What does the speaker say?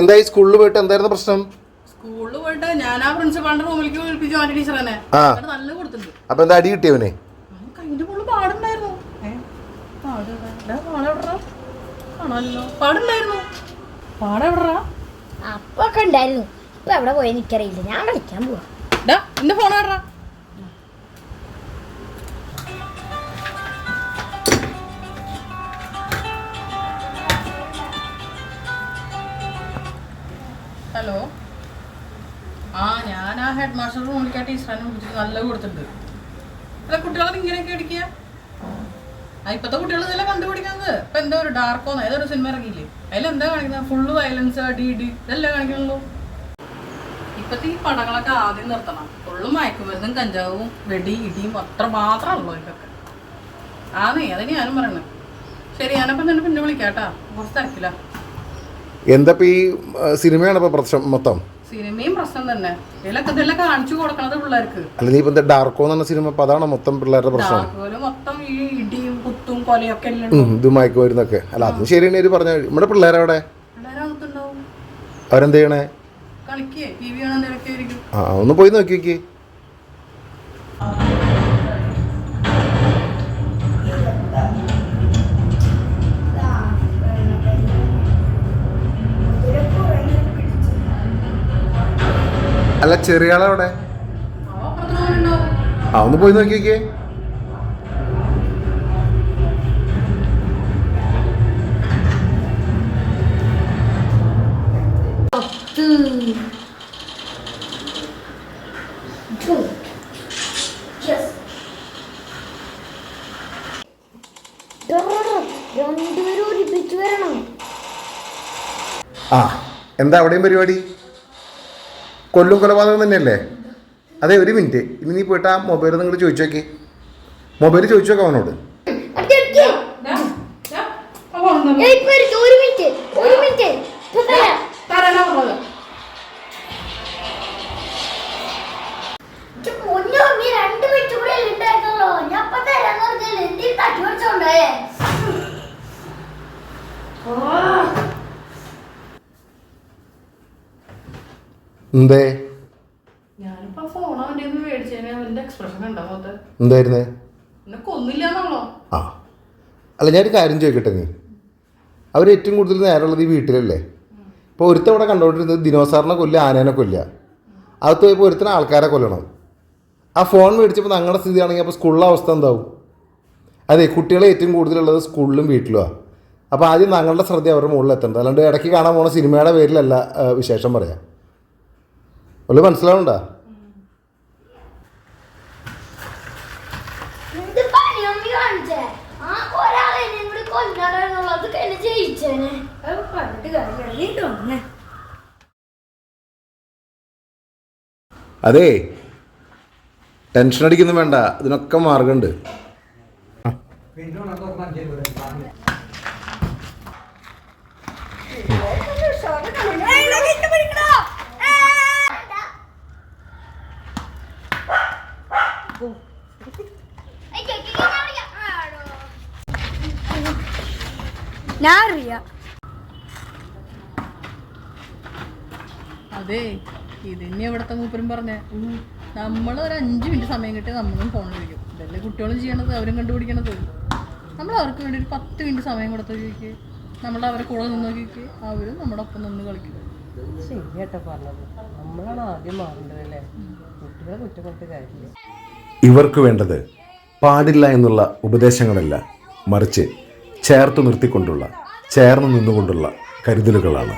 എന്തായി സ്കൂളിൽ പോയിട്ട് എന്തായിരുന്നു പ്രശ്നം? സ്കൂളിൽ പോയിട്ട് ഞാൻ ആ പ്രിൻസിപ്പാളിന്റെ റൂമിലേക്ക് വിളിപ്പിച്ചു ആന്റി ടീച്ചറിനെ ആ. എന്നിട്ട് നല്ല കൊടുത്തിട്ടുണ്ട്. അപ്പൊ എന്താ അടി കിട്ടിയവനെ? അവന് കൈന്റെ പാടുണ്ടായിരുന്നു. പാടുണ്ടായിരുന്നു പാടെവിടെടാ? അപ്പൊ ഒക്കെ ഉണ്ടായിരുന്നു. ഇപ്പൊ എവിടെ പോയി എനിക്കറിയില്ല. ഞാൻ കളിക്കാൻ പോവാ. എന്റെ ഫോൺ എവിടെടാ? ഹലോ ആ ഞാൻ ആ ഹെഡ് മാസ്റ്റർ റൂമിലേക്ക് ആ ടീച്ചറിനെ വിളിച്ചിട്ട് നല്ല കൊടുത്തിട്ടുണ്ട്. അല്ല കുട്ടികളെ ഇങ്ങനെയൊക്കെ അടിക്കുക ആ ഇപ്പത്തെ കുട്ടികൾ ഇതെല്ലാം കണ്ടുപിടിക്കുന്നത്. ഇപ്പൊ എന്താ ഒരു ഡാർക്കോന്ന് ഏതൊരു സിനിമ ഇറങ്ങിയില്ലേ? അതിലെന്താ കാണിക്കുന്നത്? ഫുള്ള് വയലൻസ് അടി ഇടി ഇതെല്ലാം കാണിക്കണല്ലോ ഇപ്പത്തെ ഈ പടങ്ങളൊക്കെ ആദ്യം നിർത്തണം. ഫുള്ളും മയക്കുമരുന്നും കഞ്ചാവും വെടി ഇടിയും അത്ര മാത്രമല്ലോ ഇതൊക്കെ. ആന്നേ അതിന് ഞാനും പറയണേ. ശരി ഞാനപ്പം തന്നെ പിന്നെ വിളിക്കാം കേട്ടാ. കുറച്ച് തിരക്കില്ല എന്താ ഇപ്പൊ ഈ സിനിമയാണ് ഇപ്പൊ പ്രശ്നം മൊത്തം? സിനിമയും പ്രശ്നം തന്നെ. ഇതിലൊക്കെ ഇതെല്ലാം കാണിച്ചു കൊടുക്കണത് പിള്ളേർക്ക്. അല്ല നീ ഇപ്പൊ ഡാർക്കോ എന്ന് പറഞ്ഞ സിനിമ അപ്പൊ അതാണ് മൊത്തം പിള്ളേരുടെ പ്രശ്നം. ഡാർക്കോൽ മൊത്തം ഈ ഇടിയും കുത്തും കൊലയൊക്കെ എല്ലാം ഉം, ഇത് മയക്കുമരുന്നൊക്കെ അല്ല അതും ശരിയാണ് ഇവർ പറഞ്ഞ നമ്മുടെ പിള്ളേരവിടെ? പിള്ളേരകത്തുണ്ടാവും. അവരെന്ത് ചെയ്യണേ? കളിക്കേ ടി വി കാണാൻ തിരക്കെ ആ ഒന്ന് പോയി നോക്കി നോക്കി. അല്ല ചെറിയ ആളവിടെ ആ ഒന്ന് പോയി നോക്കിക്കേ. ആ എന്താ അവിടെയും പരിപാടി? കൊല്ലും കൊലപാതകം തന്നെയല്ലേ? അതെ ഒരു മിനിറ്റ്. ഇനി നീ പോയിട്ട് ആ മൊബൈൽ നിങ്ങൾ ചോദിച്ചു നോക്കി. മൊബൈൽ ചോദിച്ചു നോക്കാം അവനോട്. അടുത്ത് മുഖത്ത്? എന്തായിരുന്നേ? ആ. അല്ല ഞാനൊരു കാര്യം ചോദിക്കട്ടെ നീ? അവർ ഏറ്റവും കൂടുതൽ നേരമുള്ളത് ഈ വീട്ടിലല്ലേ? ഇപ്പോൾ ഒരുത്തൻ ഇവിടെ കണ്ടുകൊണ്ടിരുന്നത് ദിനോസാറിനെ കൊല്ല ആനേനെ കൊല്ലുക. അകത്ത് പോയപ്പോൾ ഒരുത്തിന് ആൾക്കാരെ കൊല്ലണം. ആ ഫോൺ മേടിച്ചപ്പോൾ ഞങ്ങളുടെ സ്ഥിതിയാണെങ്കിൽ അപ്പോൾ സ്കൂളിലെ അവസ്ഥ എന്താവും? അതെ കുട്ടികളെ ഏറ്റവും കൂടുതലുള്ളത് സ്കൂളിലും വീട്ടിലുമാണ് അപ്പോൾ ആദ്യം ഞങ്ങളുടെ ശ്രദ്ധ അവരുടെ മുകളിൽ എത്തേണ്ടത് അല്ലാണ്ട് ഇടയ്ക്ക് കാണാൻ പോണ സിനിമയുടെ പേരിലല്ല വിശേഷം പറയാം വല്ല മനസ്സിലാവണ്ട എന്ത് പണിയാ നീ കാണിച്ചേ? ആ ഒരാളെ എന്നെ കൂടി മനസ്സിലാവണ്ട അതെ ടെൻഷൻ അടിക്കുന്നു വേണ്ട. ഇതിനൊക്കെ മാർഗമുണ്ട് ഏയ്, ഇതാ നിന്നെ പിടിക്കണോ? ഏയ്. അയ്യോ, അയ്യോ, ഞാൻ അറിയാം. അതെ ഇതന്നെ ഇവിടത്തെ മൂപ്പരും പറഞ്ഞേ? നമ്മൾ ഒരു അഞ്ച് മിനിറ്റ് സമയം കിട്ടി നമ്മളും ഫോണിൽ വിളിക്കും ഇതല്ലേ കുട്ടികളും ചെയ്യണത് അവരും കണ്ടുപിടിക്കണത്. നമ്മൾ അവർക്ക് വേണ്ടി ഒരു പത്ത് മിനിറ്റ് സമയം കൊടുത്ത് ചോദിക്കുക നമ്മൾ അവരെ കൂടെ നിന്ന് നോക്കിക്ക് അവരും നമ്മുടെ ഒപ്പം നിന്ന് കളിക്കും. ശരിയാട്ടോ പറഞ്ഞത്. നമ്മളാണ് ആദ്യം മാറേണ്ടത് അല്ലേ? കുട്ടികളെ കുറ്റം കൊണ്ട് കാര്യമില്ല. ഇവർക്ക് വേണ്ടത് പാടില്ല എന്നുള്ള ഉപദേശങ്ങളല്ല മറിച്ച് ചേർത്ത് നിർത്തിക്കൊണ്ടുള്ള ചേർന്ന് നിന്നുകൊണ്ടുള്ള കരുതലുകളാണ്.